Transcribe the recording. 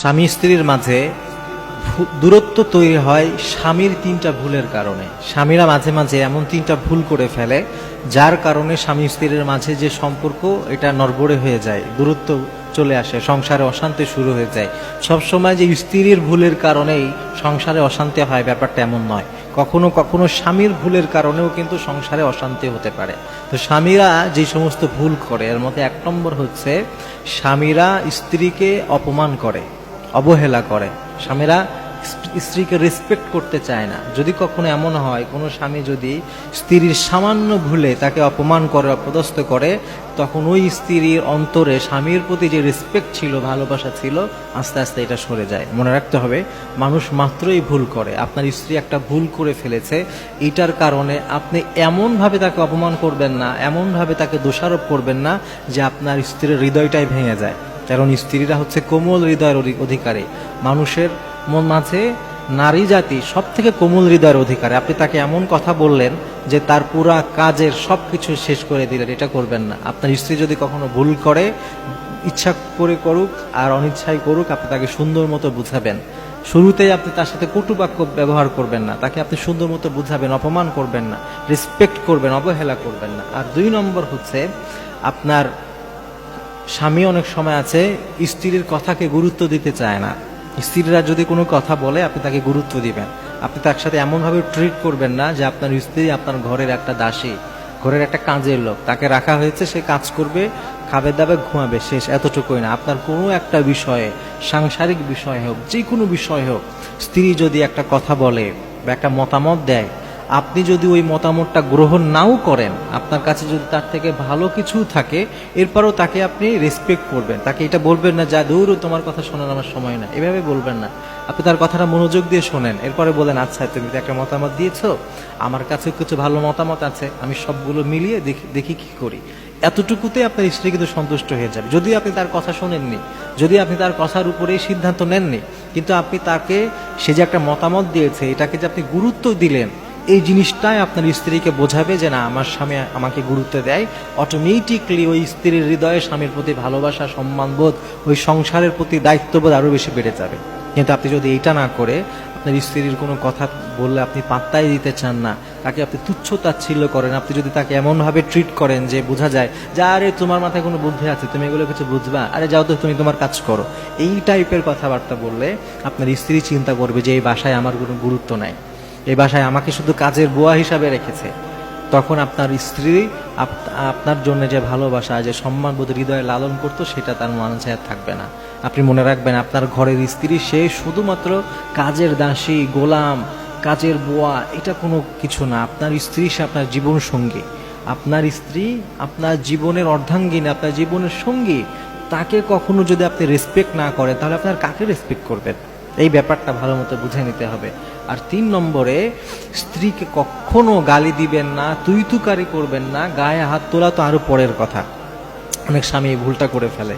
স্বামী স্ত্রীর মাঝে দূরত্ব তৈরি হয় স্বামীর তিনটা ভুলের কারণে। স্বামীরা মাঝে মাঝে এমন তিনটা ভুল করে ফেলে, যার কারণে স্বামী স্ত্রীর মাঝে যে সম্পর্ক, এটা নড়বড়ে হয়ে যায়, দূরত্ব চলে আসে, সংসারে অশান্তি শুরু হয়ে যায়। সবসময় যে স্ত্রীর ভুলের কারণেই সংসারে অশান্তি হয়, ব্যাপারটা এমন নয়। কখনো কখনো স্বামীর ভুলের কারণেও কিন্তু সংসারে অশান্তি হতে পারে। তো স্বামীরা যে সমস্ত ভুল করে, এর মধ্যে এক নম্বর হচ্ছে, স্বামীরা স্ত্রীকে অপমান করে। অবহেলা করে। স্বামীরা স্ত্রীকে রেসপেক্ট করতে চায় না। যদি কখনো এমন হয়, কোনো স্বামী যদি স্ত্রীর সামান্য ভুলে তাকে অপমান করে অপদস্থ করে, তখন ওই স্ত্রীর অন্তরে স্বামীর প্রতি যে রেসপেক্ট ছিল, ভালোবাসা ছিল, আস্তে আস্তে এটা সরে যায়। মনে রাখতে হবে, মানুষ মাত্রই ভুল করে। আপনার স্ত্রী একটা ভুল করে ফেলেছে, এটার কারণে আপনি এমনভাবে তাকে অপমান করবেন না, এমনভাবে তাকে দোষারোপ করবেন না, যে আপনার স্ত্রীর হৃদয়টাই ভেঙে যায়। কারণ স্ত্রীরা হচ্ছে কোমল হৃদয়ের অধি- অধিকারী। মানুষের মন মাঝে নারী জাতি সব থেকে কোমল হৃদয়ের অধিকারী। আপনি তাকে এমন কথা বললেন যে তার পুরা কাজের সব কিছু শেষ করে দিলেন, এটা করবেন না। আপনার স্ত্রী যদি কখনো ভুল করে, ইচ্ছা করে করুক আর অনিচ্ছায় করুক, আপনি তাকে সুন্দর মতো বুঝাবেন। শুরুতেই আপনি তার সাথে কটুবাক্য ব্যবহার করবেন না। তাকে আপনি সুন্দর মতো বুঝাবেন, অপমান করবেন না। রেসপেক্ট করবেন, অবহেলা করবেন না। আর দুই নম্বর হচ্ছে, আপনার স্বামী অনেক সময় আছে, স্ত্রীর কথাকে গুরুত্ব দিতে চায় না। স্ত্রীরা যদি কোনো কথা বলে, আপনি তাকে গুরুত্ব দিবেন। আপনি তার সাথে এমনভাবে ট্রিট করবেন না যে আপনার স্ত্রী আপনার ঘরের একটা দাসী, ঘরের একটা কাজের লোক। তাকে রাখা হয়েছে, সে কাজ করবে, খাবে দাবে, ঘুমাবে, শেষ, এতটুকুই না। আপনার কোনো একটা বিষয়ে, সাংসারিক বিষয় হোক যে কোনো বিষয় হোক, স্ত্রী যদি একটা কথা বলে বা একটা মতামত দেয় আপনি যদি ওই মতামতটা গ্রহণ নাও করেন, আপনার কাছে যদি তার থেকে ভালো কিছু থাকে, এরপরও তাকে আপনি রেসপেক্ট করবেন। তাকে এটা বলবেন না, যা দূর, তোমার কথা শোনার আমার সময় না এভাবে বলবেন না। আপনি তার কথাটা মনোযোগ দিয়ে শোনেন। এরপরে বলেন আচ্ছা তুমি তো একটা মতামত দিয়েছ? আমার কাছে কিছু ভালো মতামত আছে। আমি সবগুলো মিলিয়ে দেখি দেখি কি করি। এতটুকুতে আপনার স্ত্রী কিন্তু সন্তুষ্ট হয়ে যাবে। যদি আপনি তার কথা শোনেননি, যদি আপনি তার কথার উপরেই সিদ্ধান্ত নেননি, কিন্তু আপনি তাকে সে যে একটা মতামত দিয়েছে, এটাকে যে আপনি গুরুত্ব দিলেন এই জিনিসটাই আপনার স্ত্রীকে বোঝাবে যে না, আমার স্বামী আমাকে গুরুত্ব দেয়। অটোমেটিকলি ওই স্ত্রীর হৃদয়ে স্বামীর প্রতি ভালোবাসা, সম্মানবোধ, ওই সংসারের প্রতি দায়িত্ববোধ আরও বেশি বেড়ে যাবে। কিন্তু আপনি যদি এইটা না করে, আপনার স্ত্রীর কোনো কথা বললে আপনি পাত্তাই দিতে চান না। তাকে আপনি তুচ্ছ তাচ্ছিল্য করেন। আপনি যদি তাকে এমনভাবে ট্রিট করেন যে বোঝা যায় যে, আরে, তোমার মাথায় কোনো বুদ্ধি আছে, তুমি এগুলো কিছু বুঝবা? আরে, যাও তো, তুমি তোমার কাজ করো। এই টাইপের কথাবার্তা বললে আপনার স্ত্রী চিন্তা করবে যে, এই বাসায় আমার কোনো গুরুত্ব নাই। এই বাসায় আমাকে শুধু কাজের বুয়া হিসাবে রেখেছে। তখন আপনার স্ত্রী আপনার জন্য যে ভালোবাসা, যে সম্মানবোধ হৃদয়ে লালন করতো, সেটা তার আর থাকবে না। আপনি মনে রাখবেন, আপনার ঘরের স্ত্রী, সে শুধুমাত্র কাজের দাসী, গোলাম, কাজের বোয়া, এটা কোনো কিছু না। আপনার স্ত্রী, সে আপনার জীবন সঙ্গী। আপনার স্ত্রী, আপনার জীবনের অর্ধাঙ্গিনী, আপনার জীবনের সঙ্গী, তাকে কখনো যদি আপনি রেসপেক্ট না করেন, তাহলে আপনার কাকে রেসপেক্ট করবেন? এই ব্যাপারটা ভালো মতো বুঝে নিতে হবে। আর তিন নম্বরে, স্ত্রীকে কখনো গালি দিবেন না তুই তুকারি করবেন না, গায়ে হাত তোলা তো আরও পরের কথা। অনেক স্বামী ভুলটা করে ফেলে।